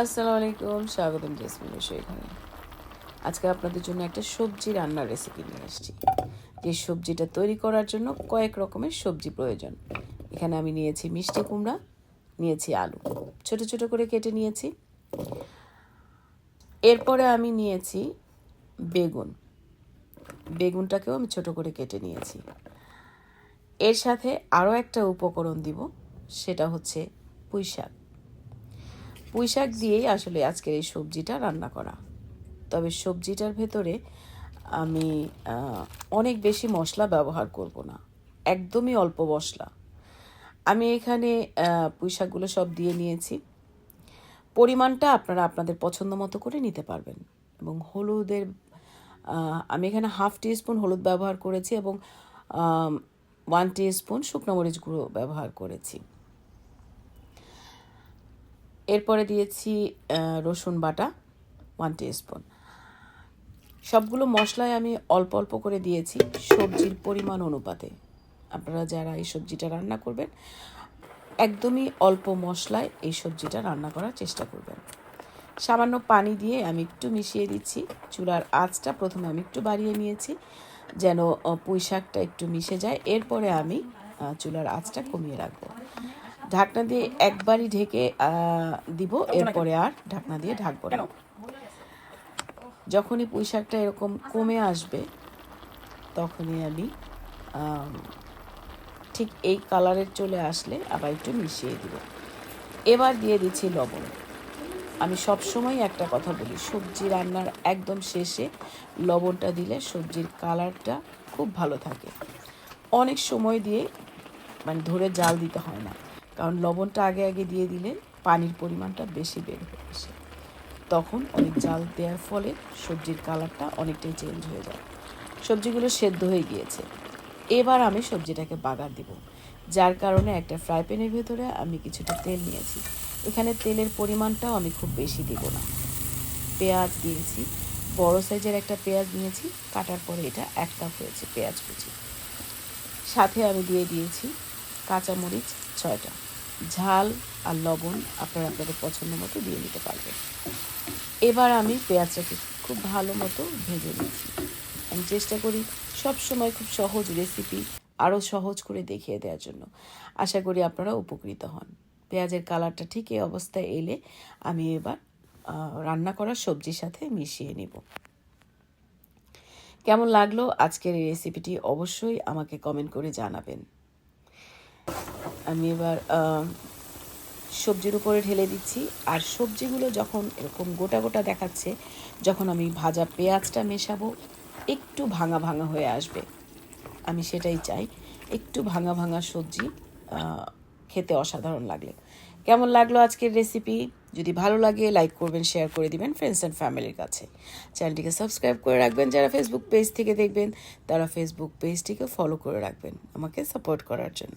আসসালামু আলাইকুম, স্বাগতম জেসমিন এখানে। আজকে আপনাদের জন্য একটা সবজি রান্নার রেসিপি নিয়ে এসেছি। যে সবজিটা তৈরি করার জন্য কয়েক রকমের সবজি প্রয়োজন। এখানে আমি নিয়েছি মিষ্টি কুমড়া, নিয়েছি আলু। ছোট ছোট করে কেটে নিয়েছি। এরপরে আমি নিয়েছি বেগুন। বেগুনটাকেও আমি ছোট করে কেটে নিয়েছি। এর সাথে আরও একটা উপকরণ দিব, সেটা হচ্ছে পুঁই শাক পুঁই শাক দিয়েই আসলে আজকের এই সবজিটা রান্না করা। তবে সবজিটার ভেতরে আমি অনেক বেশি মশলা ব্যবহার করব না। একদমই অল্প মশলা। আমি এখানে পুঁই শাকগুলো সব দিয়ে নিয়েছি। পরিমাণটা আপনারা আপনাদের পছন্দ মতো করে নিতে পারবেন। এবং হলুদের আমি এখানে হাফ টি স্পুন হলুদ ব্যবহার করেছি এবং ওয়ান টি স্পুন শুকনো মরিচ গুঁড়ো ব্যবহার করেছি। এরপরে দিয়েছি রসুন বাটা ওয়ান স্পুন সবগুলো মশলায় আমি অল্প অল্প করে দিয়েছি সবজির পরিমাণ অনুপাতে। আপনারা যারা এই সবজিটা রান্না করবেন, একদমই অল্প মশলায় এই সবজিটা রান্না করার চেষ্টা করবেন। সামান্য পানি দিয়ে আমি একটু মিশিয়ে দিচ্ছি। চুলার আঁচটা প্রথমে আমি একটু বাড়িয়ে নিয়েছি, যেন পুঁই শাকটা একটু মিশে যায়। এরপরে আমি চুলার আঁচটা কমিয়ে রাখব। ঢাকনা দিয়ে একবারই ঢেকে দিব। এরপরে আর ঢাকনা দিয়ে ঢাকবো না। যখনই পুঁই শাকটা এরকম কমে আসবে তখনই আমি ঠিক এই কালারের চলে আসলে আবার একটু মিশিয়ে দিব। এবার দিয়ে দিচ্ছি লবণ। আমি সব সময় একটা কথা বলি সবজি রান্নার একদম শেষে লবণটা দিলে সবজির কালারটা খুব ভালো থাকে। অনেক সময় দিয়ে মানে ধরে জাল দিতে হয় না। কারণ লবণটা আগে আগে দিয়ে দিলে পানির পরিমাণটা বেশি বের হয়ে আসে। তখন অনেক জাল দেওয়ার ফলে সবজির কালারটা অনেকটাই চেঞ্জ হয়ে যায়। সবজিগুলো সেদ্ধ হয়ে গিয়েছে। এবার আমি সবজিটাকে বাগার দিব। যার কারণে একটা ফ্রাই প্যানের ভেতরে আমি কিছুটা তেল নিয়েছি। এখানে তেলের পরিমাণটাও আমি খুব বেশি দিব না। পেঁয়াজ দিয়েছি। বড় সাইজের একটা পেঁয়াজ নিয়েছি। কাটার পরে এটা এক কাপ হয়েছে পেঁয়াজ কুচি। সাথে আমি দিয়ে দিয়েছি কাঁচামরিচ ছয়টা। ঝাল আর লবণ আপনারা আপনাদের পছন্দ মতো দিয়ে নিতে পারবেন। এবার আমি পেঁয়াজটাকে খুব ভালো মতো ভেজে নিচ্ছি। আমি চেষ্টা করি সব সময় খুব সহজ রেসিপি আরও সহজ করে দেখিয়ে দেওয়ার জন্য। আশা করি আপনারা উপকৃত হন। পেঁয়াজের কালারটা ঠিক এই অবস্থায় এলে আমি এবার রান্না করা সবজির সাথে মিশিয়ে নিব। কেমন লাগল আজকের এই রেসিপিটি অবশ্যই আমাকে কমেন্ট করে জানাবেন। আমি এবার সবজির উপরে ঢেলে দিচ্ছি। আর সবজিগুলো যখন এরকম গোটা গোটা দেখাচ্ছে, যখন আমি ভাজা পেঁয়াজটা মেশাবো, একটু ভাঙা ভাঙা হয়ে আসবে। আমি সেটাই চাই, একটু ভাঙা ভাঙা সবজি খেতে অসাধারণ লাগলে। কেমন লাগল আজকের রেসিপি যদি ভালো লাগে লাইক করবেন শেয়ার করে দিবেন ফ্রেন্ডস অ্যান্ড ফ্যামিলির কাছে। চ্যানেলটিকে সাবস্ক্রাইব করে রাখবেন। যারা ফেসবুক পেজ থেকে দেখবেন, তারা ফেসবুক পেজটিকে ফলো করে রাখবেন, আমাকে সাপোর্ট করার জন্য।